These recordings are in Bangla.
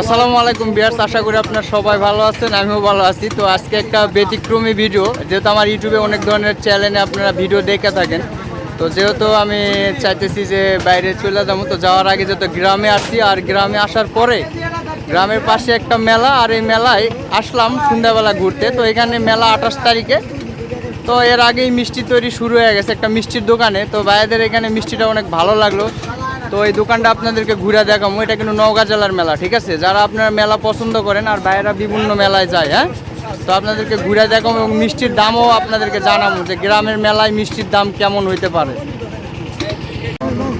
আসসালামু আলাইকুম বিয়ার্স আশা করি আপনার সবাই ভালো আছেন, আমিও ভালো আছি। তো আজকে একটা ব্যতিক্রমী ভিডিও যেহেতু আমার ইউটিউবে অনেক ধরনের চ্যানেলে আপনারা ভিডিও দেখে থাকেন। তো যেহেতু আমি চাইতেছি যে বাইরে চলে যাব, তো যাওয়ার আগে যেহেতু গ্রামে আসছি, আর গ্রামে আসার পরে গ্রামের পাশে একটা মেলা, আর এই মেলায় আসলাম সন্ধ্যাবেলা ঘুরতে। তো এখানে মেলা আঠাশ তারিখে। তো এর আগেই মিষ্টি তৈরি শুরু হয়ে গেছে, একটা মিষ্টির দোকানে। তো ভাইদের এখানে মিষ্টিটা অনেক ভালো লাগল। তো এই দোকানটা আপনাদেরকে ঘুরে দেখাবো। এটা কিন্তু নওগাঁ জেলার মেলা, ঠিক আছে? যারা আপনারা মেলা পছন্দ করেন আর বাইরেরা বিভিন্ন মেলায় যায় হ্যাঁ? তো আপনাদেরকে ঘুরে দেখাবো এবং মিষ্টির দামও আপনাদেরকে জানাব যে গ্রামের মেলায় মিষ্টির দাম কেমন হইতে পারে।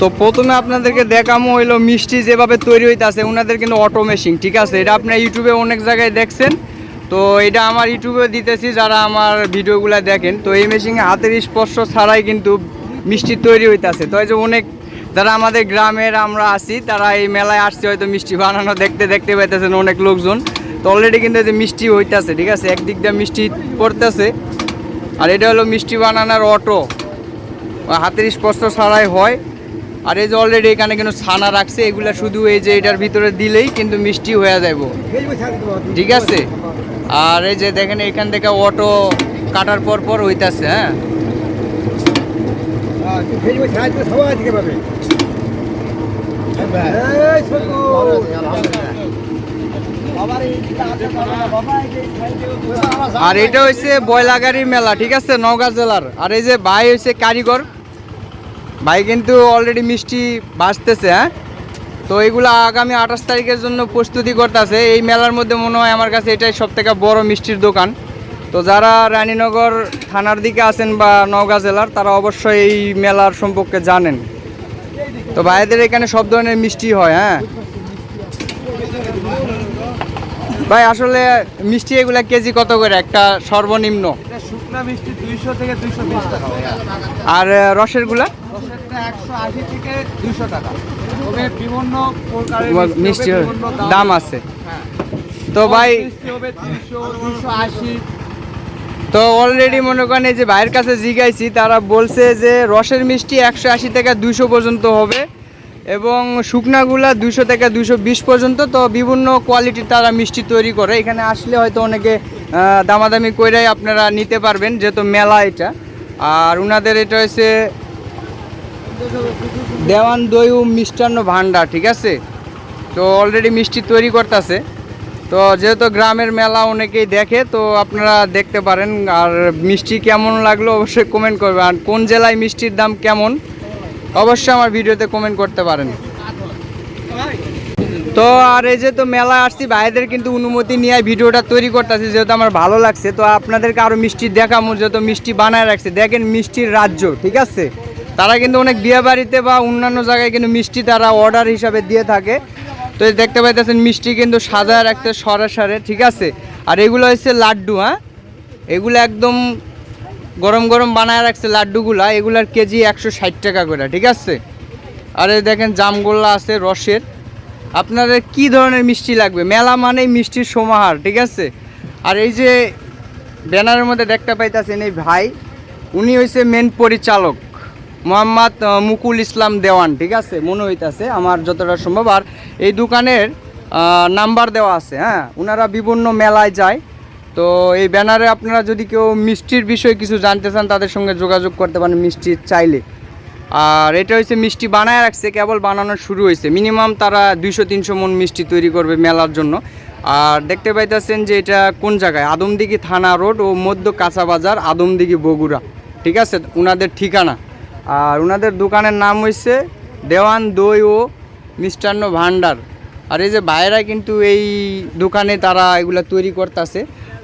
তো প্রথমে আপনাদেরকে দেখামো হইল মিষ্টি যেভাবে তৈরি হইতাছে ওনাদের কিন্তু অটো মেশিন ঠিক আছে? এটা আপনার ইউটিউবে অনেক জায়গায় দেখছেন। তো এটা আমার ইউটিউবে দিতেছি, যারা আমার ভিডিওগুলো দেখেন। তো এই মেশিনে হাতের স্পর্শ ছাড়াই কিন্তু মিষ্টি তৈরি হইতাছে। তো এই যে অনেক যারা আমাদের গ্রামের আমরা আছি, তারা এই মেলায় আসছে, হয়তো মিষ্টি বানানো দেখতে দেখতে পাইতেছেন অনেক লোকজন। তো অলরেডি কিন্তু যে মিষ্টি হইতাছে, ঠিক আছে? একদিক দিয়ে মিষ্টি পড়তেছে। আর এটা হলো মিষ্টি বানানোর অটো। হাতের স্পর্শ ছাড়াই হয়। আর এই যে অলরেডি এখানে কিন্তু ছানা রাখছে, এগুলা শুধু এই যে এটার ভিতরে দিলেই কিন্তু মিষ্টি হয়ে যাব ঠিক আছে? আর এই যে দেখেন, এখান থেকে অটো কাটার পর পর হইতাছে হ্যাঁ? আর এটা হচ্ছে বয়লাগাড়ি মেলা, ঠিক আছে? নওগাঁ জেলার। আর এই যে ভাই হচ্ছে কারিগর। ভাই কিন্তু অলরেডি মিষ্টি বাঁচতেছে হ্যাঁ? তো এগুলো আগামী আঠাশ তারিখের জন্য প্রস্তুতি করতেছে। এই মেলার মধ্যে মনে হয় আমার কাছে এটাই সব থেকে বড় মিষ্টির দোকান। তো যারা রানীনগর থানার দিকে আছেন বা নওগাঁ জেলার তারা অবশ্যই এই মেলার সম্পর্কে জানেন। তো ভাইদের এখানে সব ধরনের মিষ্টি হয় হ্যাঁ? ভাই আসলে মিষ্টি এগুলা কেজি কত করে? একটা সর্বনিম্ন। শুকনা মিষ্টি দুইশো থেকে দুইশো বিশ টাকা আর রসেরগুলা রসেরটা একশো আশি থেকে দুইশো টাকা। তবে বিভিন্ন মিষ্টি দাম। আছে। হ্যাঁ। তো ভাই হবে তিনশো দুইশো আশি। তো অলরেডি মনে করেন এই যে ভাইয়ের কাছে জিগাইছি, তারা বলছে যে রসের মিষ্টি একশো আশি থেকে দুশো পর্যন্ত হবে এবং শুকনাগুলা দুশো থেকে দুশো বিশ পর্যন্ত। তো বিভিন্ন কোয়ালিটির তারা মিষ্টি তৈরি করে। এখানে আসলে হয়তো অনেকে দামাদামি কইরাই আপনারা নিতে পারবেন, যেহেতু মেলা এটা। আর উনাদের এটা হচ্ছে দেওয়ান দই ও মিষ্টান্ন ভান্ডার ঠিক আছে? তো অলরেডি মিষ্টি তৈরি করতেছে। তো যেহেতু গ্রামের মেলা অনেকেই দেখে, তো আপনারা দেখতে পারেন। আর মিষ্টি কেমন লাগল অবশ্যই কমেন্ট করবেন। আর কোন জেলায় মিষ্টির দাম কেমন, অবশ্যই আমার ভিডিওতে কমেন্ট করতে পারেন। তো আর এই যে তো মেলা আসছি, ভাইদের কিন্তু অনুমতি নিয়ে ভিডিওটা তৈরি করতেছি, যেহেতু আমার ভালো লাগছে। তো আপনাদেরকে আরও মিষ্টি দেখামো, যেহেতু মিষ্টি বানায় রাখছে। দেখেন মিষ্টির রাজ্য, ঠিক আছে? তারা কিন্তু অনেক বিয়ে বাড়িতে বা অন্যান্য জায়গায় কিন্তু মিষ্টি তারা অর্ডার হিসাবে দিয়ে থাকে। তো দেখতে পাইতেছেন মিষ্টি কিন্তু সাদা রাখতে সরে সরে ঠিক আছে? আর এগুলো হচ্ছে লাড্ডু হ্যাঁ? এগুলো একদম গরম গরম বানায় রাখছে লাড্ডুগুলা, এগুলার কেজি একশো ষাট টাকা করে, ঠিক আছে? আর এই দেখেন জামগোল্লা আছে রসের। আপনাদের কি ধরনের মিষ্টি লাগবে? মেলা মানেই মিষ্টির সমাহার, ঠিক আছে? আর এই যে ব্যানারের মধ্যে দেখতে পাইতেছেন এই ভাই, উনি হয়েছে মেন পরিচালক। মোহাম্মদ মুকুল ইসলাম দেওয়ান, ঠিক আছে? মনে হইতাছে আমার যতটা সম্ভব। আর এই দোকানের নাম্বার দেওয়া আছে হ্যাঁ? ওনারা বিভিন্ন মেলায় যায়। তো এই ব্যানারে আপনারা যদি কেউ মিষ্টির বিষয়ে কিছু জানতে চান, তাদের সঙ্গে যোগাযোগ করতে পারেন মিষ্টি চাইলে। আর এটা হচ্ছে মিষ্টি বানায় রাখছে, কেবল বানানো শুরু হয়েছে মিনিমাম তারা দুইশো, তিনশো মন মিষ্টি তৈরি করবে মেলার জন্য। আর দেখতে পাইতেছেন যে এটা কোন জায়গায়? আদমদিঘি থানা রোড ও মধ্য কাঁচা বাজার, আদমদিঘি বগুড়া। ঠিক আছে? ওনাদের ঠিকানা। আর ওনাদের দোকানের নাম হয়েছে দেওয়ান দই ও মিষ্টান্ন ভান্ডার আর এই যে ভাইয়েরা কিন্তু এই দোকানে তারা এগুলা তৈরি করতেছে।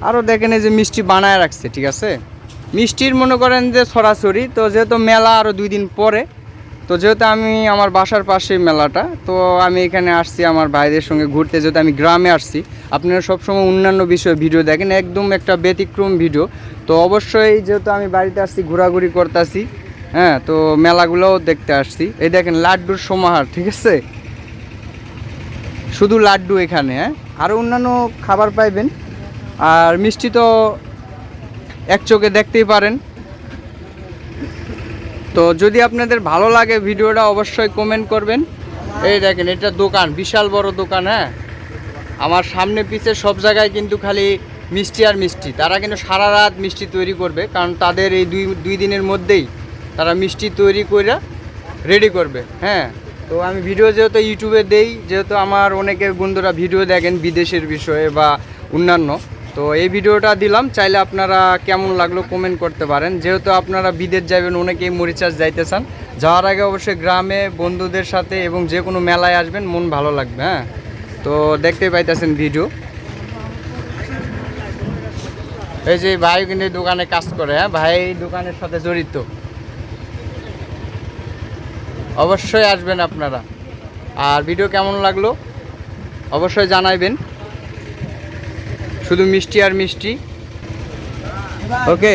আরও দেখেন এই যে মিষ্টি বানায় রাখছে, ঠিক আছে? মিষ্টির মনে করেন যে সরাসরি, তো যেহেতু মেলা আরও দুই দিন পরে, তো যেহেতু আমি আমার বাসার পাশে মেলাটা, তো আমি এখানে আসছি আমার ভাইদের সঙ্গে ঘুরতে। যেহেতু আমি গ্রামে আসছি, আপনারা সবসময় অন্যান্য বিষয়ে ভিডিও দেখেন, একদম একটা ব্যতিক্রম ভিডিও। তো অবশ্যই যেহেতু আমি বাড়িতে আসছি, ঘোরাঘুরি করতেছি হ্যাঁ তো মেলাগুলোও দেখতে আসছি। এই দেখেন লাড্ডুর সমাহার, ঠিক আছে? শুধু লাড্ডু এখানে হ্যাঁ? আরও অন্যান্য খাবার পাইবেন। আর মিষ্টি তো এক চোখে দেখতেই পারেন। তো যদি আপনাদের ভালো লাগে ভিডিওটা, অবশ্যই কমেন্ট করবেন। এই দেখেন, এটা দোকান, বিশাল বড় দোকান হ্যাঁ? আমার সামনে পিছে সব জায়গায় কিন্তু খালি মিষ্টি আর মিষ্টি। তারা কিন্তু সারা রাত মিষ্টি তৈরি করবে, কারণ তাদের এই দুই দুই দিনের মধ্যেই তারা মিষ্টি তৈরি করে রেডি করবে হ্যাঁ? তো আমি ভিডিও যেহেতু ইউটিউবে দেই, যেহেতু আমার অনেকে বন্ধুরা ভিডিও দেখেন বিদেশের বিষয়ে বা অন্যান্য, তো এই ভিডিওটা দিলাম, চাইলে আপনারা কেমন লাগল কমেন্ট করতে পারেন। যেহেতু আপনারা বিদেশ যাবেন অনেকেই মরিচাস যাইতে চান, যাওয়ার আগে অবশ্যই গ্রামে বন্ধুদের সাথে এবং যে কোনো মেলায় আসবেন, মন ভালো লাগবে হ্যাঁ? তো দেখতে পাইতেছেন ভিডিও এই যে ভাই কিন্তু দোকানে কাজ করে হ্যাঁ? ভাই দোকানের সাথে জড়িত। অবশ্যই আসবেন আপনারা। আর ভিডিও কেমন লাগল? অবশ্যই জানাইবেন। শুধু মিষ্টি আর মিষ্টি। ওকে